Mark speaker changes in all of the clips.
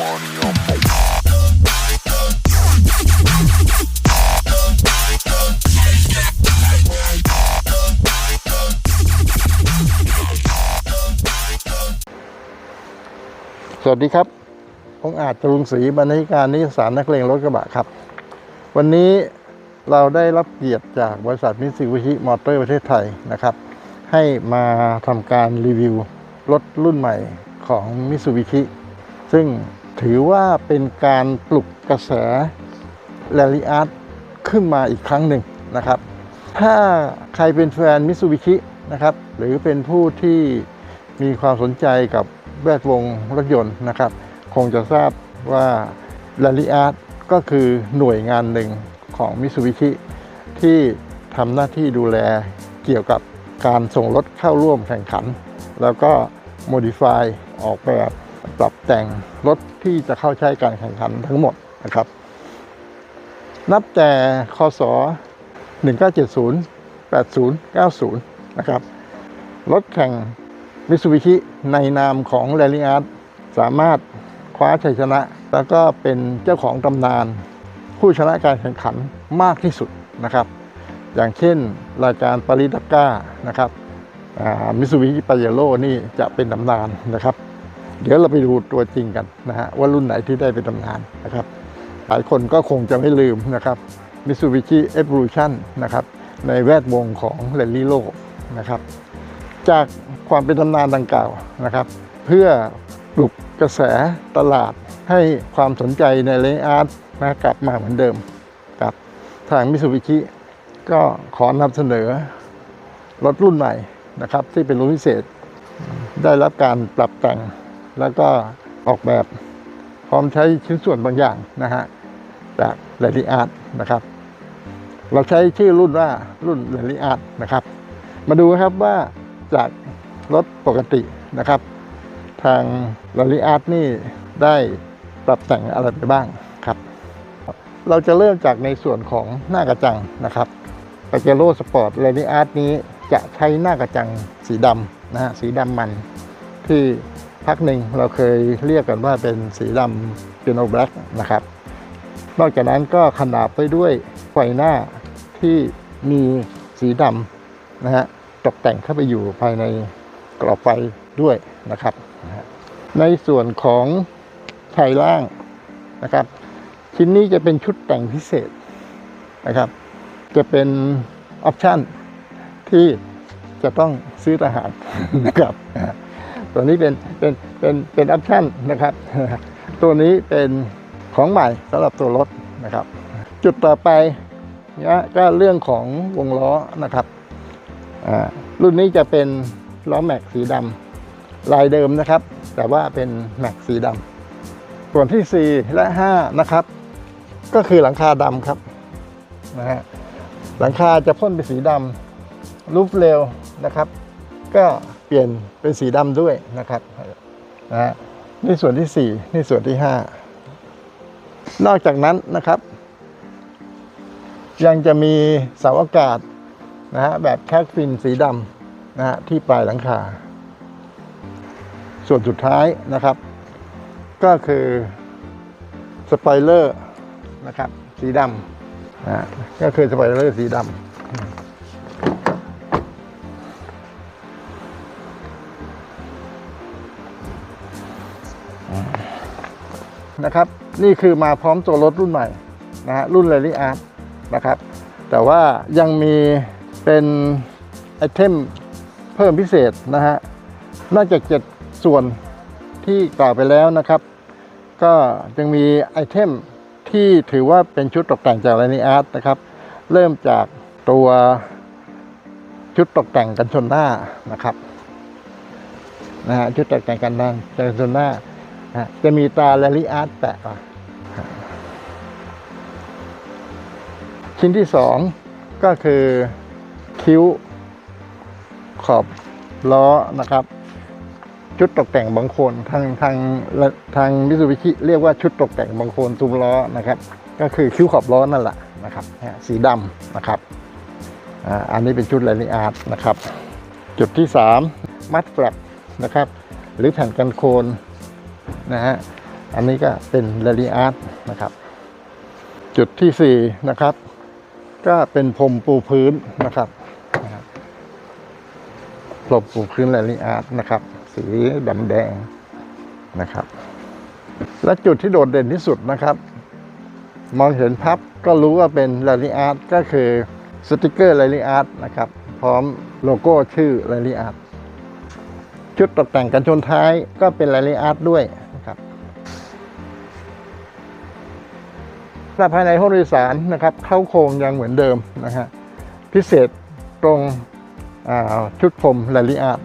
Speaker 1: money on my
Speaker 2: สวัสดีครับ องอาจจรุงศรีบรรณาธิการนิสสารนักเลงรถกระบะครับ วันนี้เราได้รับเกียรติจากบริษัทมิตซูบิชิมอเตอร์ประเทศไทยนะครับ ให้มาทำการรีวิวรถรุ่นใหม่ของมิตซูบิชิซึ่ง ถือว่าเป็นการปลุกกระแสแรลลี่อาร์ตขึ้นมาอีกครั้งหนึ่งนะครับ ถ้าใครเป็นแฟนมิตซูบิชินะครับ หรือเป็นผู้ที่มีความสนใจกับแวดวงรถยนต์นะครับ คงจะทราบว่า r a l l y Art ก็คือหน่วยงานหนึ่งของมิ t ซูบิชิที่ทำหน้าที่ดูแลเกี่ยวกับการส่งรถเข้าร่วมแข่งขัน แล้วก็ modify ออกแบบ ปรับแต่งรถที่จะเข้าใช้การแข่งขันทั้งหมดนะครับ นับแต่คศ 1970 80 90 นะครับ รถแข่งมิ t ซูบิชิในนามของ r a l l y Art สามารถคว้าชัยชนะ แล้วก็เป็นเจ้าของตำนาน ผู้ชนะการแข่งขันมากที่สุดนะครับ อย่างเช่นรายการปาริดักก้านะครับมิซูบิชิปาเยโร่นี่จะเป็นตำนานนะครับ เดี๋ยวเราไปดูตัวจริงกันนะฮะว่ารุ่นไหนที่ได้เป็นตำนานนะครับ หลายคนก็คงจะไม่ลืมนะครับ Mitsubishi Evolution นะครับในแวดวงของแรลลี่โลกนะครับจากความเป็นตำนานดังกล่าวนะครับ เพื่อปลุกกระแสตลาดให้ความสนใจในเลอาร์ตนะกลับมาเหมือนเดิมครับทางมิสูบิชิก็ขอนำเสนอรถรุ่นใหม่นะครับ ที่เป็นรุ่นพิเศษได้รับการปรับแต่ง แล้วก็ออกแบบพร้อมใช้ชิ้นส่วนบางอย่างนะฮะจากแลลี่อาร์ตนะครับ เราใช้ชื่อรุ่นว่ารุ่นแลลี่อาร์ตนะครับ มาดูครับว่าจากรถปกตินะครับ ทางลอรีอาร์ตนี่ได้ปรับแต่งอะไรไปบ้างครับ เราจะเริ่มจากในส่วนของหน้ากระจังนะครับปาเจโร่สปอร์ตลอรีอาร์ตนี้จะใช้หน้ากระจังสีดำนะฮะสีดำมันที่ พักหนึ่งเราเคยเรียกกันว่าเป็นสีดำเปียโนแบล็กนะครับ นอกจากนั้นก็ขนาบไปด้วยไฟหน้าที่มีสีดำนะฮะตกแต่งเข้าไปอยู่ภายในกรอบไฟด้วยนะครับ ในส่วนของไทยล่างนะครับ ชิ้นนี้จะเป็นชุดแต่งพิเศษนะครับ จะเป็นออปชั่นที่จะต้องซื้อทหารนะครับ ตัวนี้เป็นเป็นเป็นเป็นออปชั่นนะครับ ตัวนี้เป็นของใหม่สำหรับตัวรถนะครับ จุดต่อไปนะก็เรื่องของวงล้อนะครับรุ่นนี้จะเป็นล้อแม็กสีดำลายเดิมนะครับ แต่ว่าเป็นแม็กสีดำส่วนที่ 4 และ 5 นะครับ ก็คือหลังคาดำครับนะฮะหลังคาจะพ่นเป็นสีดำรูปเร็วนะครับ ก็ เปลี่ยนเป็นสีดำด้วยนะครับนะนี่ส่วนที่ 4 นี่ส่วนที่ 5 นอกจากนั้นนะครับ ยังจะมีเสาอากาศนะฮะแบบแคคฟินสีดำนะฮะที่ปลายหลังคา ส่วนสุดท้ายนะครับ ก็คือสไปเลอร์นะครับสีดำนะฮะก็คือสไปเลอร์สีดำ นะครับ นี่คือมาพร้อมตัวรถรุ่นใหม่นะฮะรุ่น r a l l y Art นะครับ แต่ว่ายังมีเป็นไอเทมเพิ่มพิเศษนะฮะนอกจากเจ็ดส่วนที่กล่าวไปแล้วนะครับ ก็ยังมีไอเทมที่ถือว่าเป็นชุดตกแต่งจาก r a l l y Art นะครับ เริ่มจากตัวชุดตกแต่งกันชนหน้านะครับนะฮะชุดตกแต่งกันหน้ากันชนหน้า จะมีตรา r a l l y Art แปะมาชิ้นที่สองก็คือคิ้ว ขอบล้อนะครับ ชุดตกแต่งบางโคนทางทางทางมิสูบิชิเรียกว่าชุดตกแต่งบางโคนซุ้มล้อนะครับ ก็คือคิ้วขอบล้อนั่นแหละนะครับเนี่ยสีดำนะครับอ่าอันนี้เป็นชุดไลนิอาร์ตนะครับ จุดที่สามมัดแฟลปนะครับ หรือแผ่นกันโคน นะฮะ อันนี้ก็เป็นเรลีอาร์ตนะครับ จุดที่4นะครับ ก็เป็นพรมปูพื้นนะครับพรมปูพื้นเรลีอาร์ตนะครับ สีดำแดงนะครับ และจุดที่โดดเด่นที่สุดนะครับ มองเห็นพับก็รู้ว่าเป็น r a l l y Art ก็คือสติกเกอร์ r a l l y Art นะครับ พร้อมโลโก้ชื่อ r a l l y Art ชุดตกแต่งกันชนท้ายก็เป็น r a l l y Art ด้วย นะครับและภายในห้องโดยสารนะครับเข้าโครงยังเหมือนเดิมนะฮะพิเศษตรงชุดผม r a l l y Art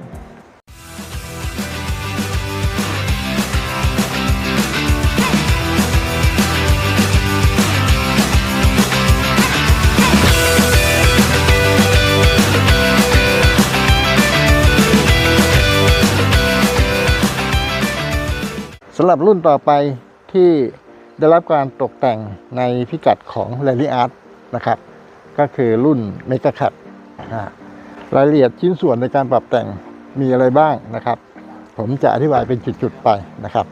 Speaker 2: สำหรับรุ่นต่อไปที่ ได้รับการตกแต่งในพิกัดของ r a l l y Art นะครับ ก็คือรุ่น m e g a c a p รายละเอียดชิ้นส่วนในการปรับแต่งมีอะไรบ้างนะครับ ผมจะอธิบายเป็นจุดๆไปนะครับ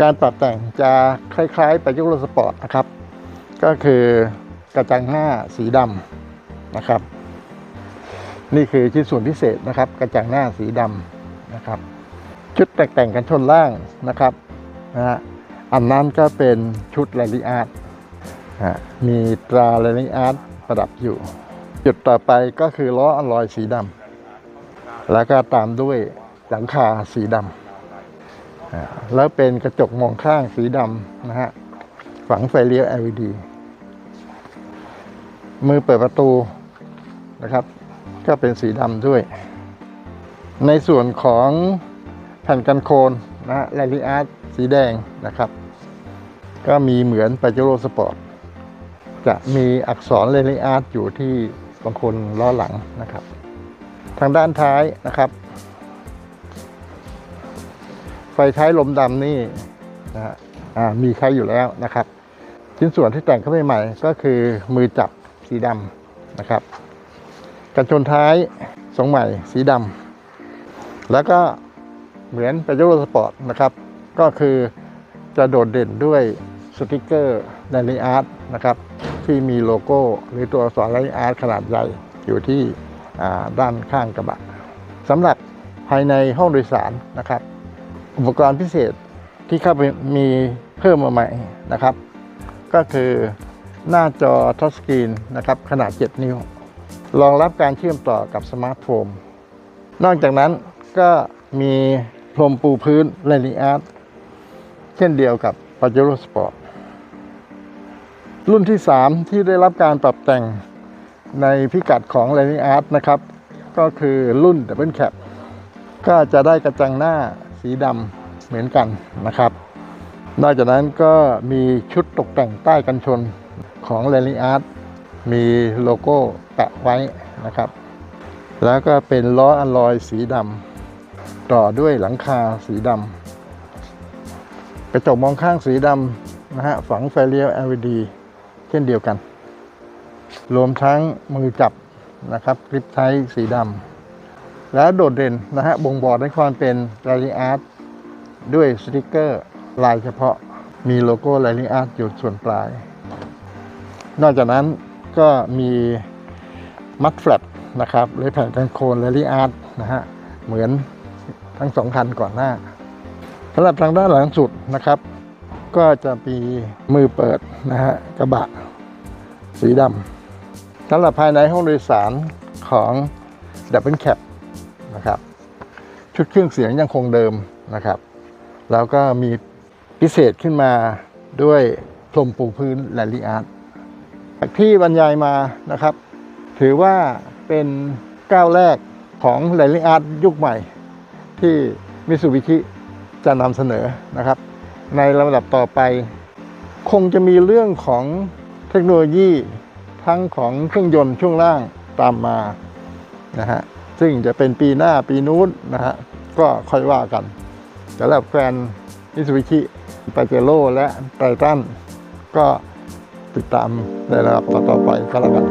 Speaker 2: การปรับแต่งจะคล้ายๆไปยุครถสปอร์ตนะครับ ก็คือกระจังหน้าสีดำนะครับ นี่คือชิ้นส่วนพิเศษนะครับ กระจังหน้าสีดำนะครับ ชุดแต่งแต่งกันชนล่างนะครับนะฮะ อันนั้นก็เป็นชุด r a l l y Art ฮะมีตรา r a l l y Art ประดับอยู่ จุดต่อไปก็คือล้ออลลอยสีดำแล้วก็ตามด้วยหลังคาสีดำแล้วเป็นกระจกมองข้างสีดำนะฮะฝังไฟเลี้ยว LED มือเปิดประตูนะครับ ก็เป็นสีดำด้วย ในส่วนของแผ่นกันโคนนะฮะแรลลี่อาร์ตสีแดงนะครับ ก็มีเหมือนปาเจโร่สปอร์ตจะมีอักษรแรลลี่อาร์ตอยู่ที่บางคนล้อหลังนะครับ ทางด้านท้ายนะครับ ไฟท้ายลมดำนี่นะฮะมีใช้อยู่แล้วนะครับชิ้นส่วนที่แต่งเข้าไปใหม่ก็คือมือจับสีดำนะครับ กันชนท้ายทรงใหม่สีดำแล้วก็เหมือนเป็นยูโรสปอร์ตนะครับ ก็คือจะโดดเด่นด้วย สติกเกอร์ในลีอาร์ตนะครับที่มีโลโก้หรือตัวอักษรไลอาร์ตขนาดใหญ่อยู่ที่ด้านข้างกระบะสำหรับภายในห้องโดยสารนะครับ อุปกรณ์พิเศษที่เข้าไปมีเพิ่มมาใหม่นะครับ ก็คือหน้าจอทัชสกรีนนะครับขนาด 7 นิ้ว รองรับการเชื่อมต่อกับสมาร์ทโฟนนอกจากนั้นก็มีพรมปูพื้นเรลีอาร์ตเช่นเดียวกับปาเจโร่สปอร์ต รุ่นที่ 3 ที่ได้รับการปรับแต่งในพิกัดของเรลีอาร์ตนะครับ ก็คือรุ่น Double Cap ก็จะได้กระจังหน้าสีดำเหมือนกันนะครับ นอกจากนั้นก็มีชุดตกแต่งใต้กันชนของ r a l l y Art มีโลโก้แปะไว้นะครับ แล้วก็เป็นล้ออลลอยสีดำต่อด้วยหลังคาสีดำกระจกมองข้างสีดำนะฮะฝังไฟเลี้ยว LED ช่นเดียวกัน รวมทั้งมือจับนะครับกริปไทสีดำแล้วโดดเด่นนะฮะบ่งบอกในความเป็น r a l l y Art ด้วยสติกเกอร์ลายเฉพาะมีโลโก้ r a l l y Art อยู่ส่วนปลาย นอกจากนั้นก็มีมัดแฟลตนะครับหรือแผ่นกันโคนแรลลี่อาร์ตนะฮะเหมือนทั้งสองคันก่อนหน้าสำหรับทางด้านหลังสุดนะครับ ก็จะมีมือเปิดนะฮะกระบะ สีดำสำหรับภายในห้องโดยสารของ Double Cap นะครับ ชุดเครื่องเสียงยังคงเดิมนะครับ แล้วก็มีพิเศษขึ้นมาด้วยพรมปูพื้นแรลลีอาร์ตจากที่บรรยายมานะครับ ถือว่าเป็นก้าวแรกของ r a l l y Art ยุคใหม่ ที่มิ t ซูบิชิจะนำเสนอนะครับ ในลำดับต่อไป คงจะมีเรื่องของเทคโนโลยีทั้งของเครื่องยนต์ช่วงล่างตามมานะฮะซึ่งจะเป็นปีหน้าปีนู้นนะฮะก็ค่อยว่ากันสำหรับแฟนมิ t ซูบิชิปาเจโร่และไททันก็ติดตามในระดับต่อๆไปก็แล้วกัน